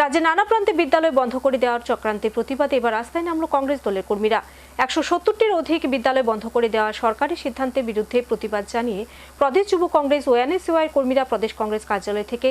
রাজ্যে নানা প্রান্তে বিদ্যালয় বন্ধ করে দেওয়ার চক্রান্তে প্রতিবাদে এবার রাস্তায় নামলো কংগ্রেস দলের কর্মীরা। একশো সত্তরটির অধিক বিদ্যালয় বন্ধ করে দেওয়া সরকারি সিদ্ধান্তের বিরুদ্ধে প্রতিবাদ জানিয়ে প্রদেশ যুব কংগ্রেস ও এনএসইউআই কর্মীরা প্রদেশ কংগ্রেস কার্যালয় থেকে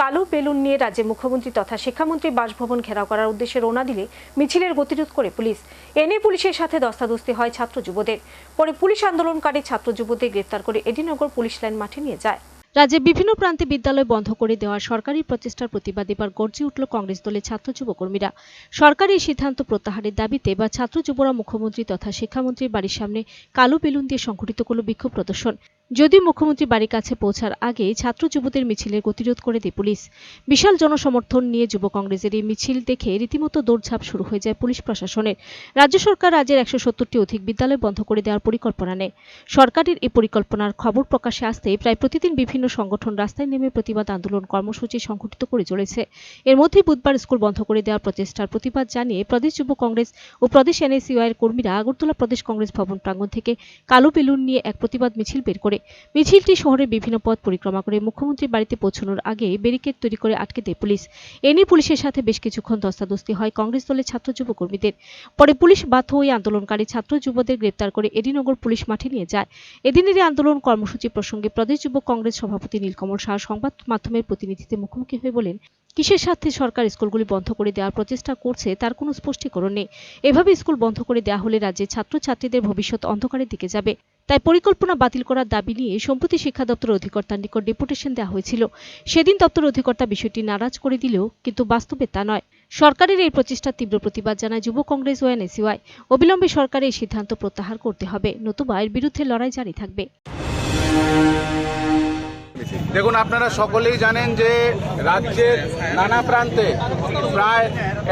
কালো বেলুন নিয়ে রাজ্যের মুখ্যমন্ত্রী তথা শিক্ষামন্ত্রী বাসভবন ঘেরাও করার উদ্দেশ্যে রওনা দিলে মিছিলের গতিরোধ করে পুলিশ। এনে পুলিশের সাথে দস্তাদস্তি হয় ছাত্র যুবদের। পরে পুলিশ আন্দোলনকারী ছাত্র যুবদের গ্রেফতার করে এডিনগর পুলিশ লাইন মাঠে নিয়ে যায়। রাজ্যের বিভিন্ন প্রান্তে বিদ্যালয় বন্ধ করে দেওয়া সরকারি প্রচেষ্টার প্রতিবাদ এবার গর্জে উঠল কংগ্রেস দলের ছাত্র যুবকর্মীরা সরকারি সিদ্ধান্ত প্রত্যাহারের দাবিতে বা ছাত্র যুবরা মুখ্যমন্ত্রী তথা শিক্ষামন্ত্রীর বাড়ির সামনে কালো বেলুন দিয়ে সংঘটিত করল বিক্ষোভ প্রদর্শন। যদিও মুখ্যমন্ত্রী বাড়ির কাছে পৌঁছার আগে ছাত্র যুবদের মিছিলের গতিরোধ করে দেয় পুলিশ। বিশাল জনসমর্থন নিয়ে যুব কংগ্রেসের এই মিছিল দেখে রীতিমতো দৌড়ঝাঁপ শুরু হয়ে যায় পুলিশ প্রশাসনের। রাজ্য সরকার রাজ্যের একশো সত্তরটি অধিক বিদ্যালয় বন্ধ করে দেওয়ার পরিকল্পনা নেয়। সরকারের এই পরিকল্পনার খবর প্রকাশে আসতে প্রায় প্রতিদিন বিভিন্ন সংগঠন রাস্তায় নেমে প্রতিবাদ আন্দোলন কর্মসূচি সংঘটিত করে চলেছে। এর মধ্যে বুধবার স্কুল বন্ধ করে দেওয়ার প্রচেষ্টার প্রতিবাদ জানিয়ে প্রদেশ যুব কংগ্রেস ও প্রদেশ এনএসইউআই এর কর্মীরা আগরতলা প্রদেশ কংগ্রেস ভবন প্রাঙ্গণ থেকে কালো বেলুন নিয়ে এক প্রতিবাদ মিছিল বের করে মিছিলটি শহরের বিভিন্ন পথ পরিক্রমা করে মুখ্যমন্ত্রীর বাড়িতে পৌঁছানোর আগে ব্যারিকেড তৈরি করে আটকে দেয় পুলিশ। এ নিয়ে পুলিশের সাথে বেশ কিছুক্ষণ ধস্তাধস্তি হয় কংগ্রেস দলের ছাত্র যুব কর্মীদের। পরে পুলিশ বাধ্য হয়ে আন্দোলনকারী ছাত্র যুবদের গ্রেপ্তার করে এডিনগর পুলিশ মাঠে নিয়ে যায়। এদিনের আন্দোলন কর্মসূচি প্রসঙ্গে প্রদেশ যুব কংগ্রেস সভাপতি নীলকমল শাহ সংবাদ মাধ্যমের প্রতিনিধিদের মুখোমুখি হয়ে বলেন কিসের স্বার্থে সরকার স্কুলগুলি বন্ধ করে দেওয়ার প্রচেষ্টা করছে তার কোনো স্পষ্টীকরণ নেই। এভাবে স্কুল বন্ধ করে দেওয়া হলে রাজ্যের ছাত্রছাত্রীদের ভবিষ্যৎ অন্ধকারের দিকে যাবে। তাই পরিকল্পনা বাতিল করার দাবি নিয়ে সম্প্রতি শিক্ষা দপ্তর অধিকর্তার নিকট ডেপুটেশন দেওয়া হয়েছিল। সেদিন দপ্তর অধিকর্তা বিষয়টি নারাজ করে দিলেও কিন্তু বাস্তবে তা নয়। সরকারের এই প্রচেষ্টার তীব্র প্রতিবাদ জানায় যুব কংগ্রেস ও এনএসইউআই। অবিলম্বে সরকারের এই সিদ্ধান্ত প্রত্যাহার করতে হবে। নতুবা এর বিরুদ্ধে লড়াই জারি থাকবে। দেখুন, আপনারা সকলেই জানেন যে রাজ্যের নানা প্রান্তে প্রায়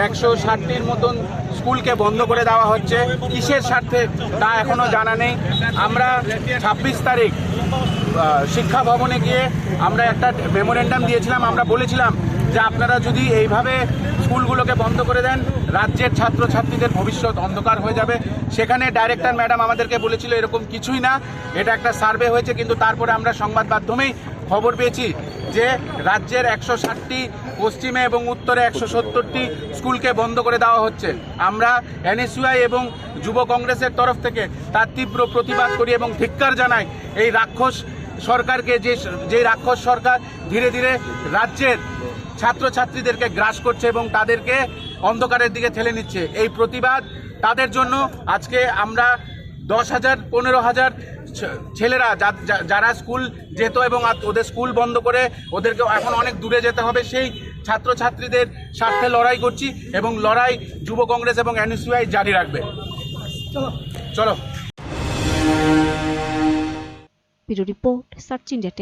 একশো ষাটটির মতন স্কুলকে বন্ধ করে দেওয়া হচ্ছে। কিসের স্বার্থে তা এখনও জানা নেই। আমরা ছাব্বিশ তারিখ শিক্ষা ভবনে গিয়ে আমরা একটা মেমোরেন্ডাম দিয়েছিলাম। আমরা বলেছিলাম যে আপনারা যদি এইভাবে স্কুলগুলোকে বন্ধ করে দেন, রাজ্যের ছাত্রছাত্রীদের ভবিষ্যৎ অন্ধকার হয়ে যাবে। সেখানে ডাইরেক্টর ম্যাডাম আমাদেরকে বলেছিল এরকম কিছুই না। এটা একটা সার্ভে হয়েছে, কিন্তু তারপরে আমরা সংবাদ মাধ্যমেই খবর পেয়েছি যে রাজ্যের একশো ষাটটি, পশ্চিমে এবং উত্তরে একশো সত্তরটি স্কুলকে বন্ধ করে দেওয়া হচ্ছে। আমরা এনএসইউআই এবং যুব কংগ্রেসের তরফ থেকে তার তীব্র প্রতিবাদ করি এবং ধিক্কার জানাই এই রাক্ষস সরকারকে যে যে রাক্ষস সরকার ধীরে ধীরে রাজ্যের ছাত্রছাত্রীদেরকে গ্রাস করছে এবং তাদেরকে অন্ধকারের দিকে ঠেলে নিচ্ছে। এই প্রতিবাদ তাদের জন্য আজকে আমরা দশ হাজার, পনেরো হাজার ছেলেরা যারা স্কুল যেত এবং ওদের স্কুল বন্ধ করে ওদেরকে এখন অনেক দূরে যেতে হবে সেই ছাত্রছাত্রীদের স্বার্থে লড়াই করছি এবং লড়াই যুব কংগ্রেস এবং এনএসইউআই জারি রাখবে। চলো। চলো। Report search India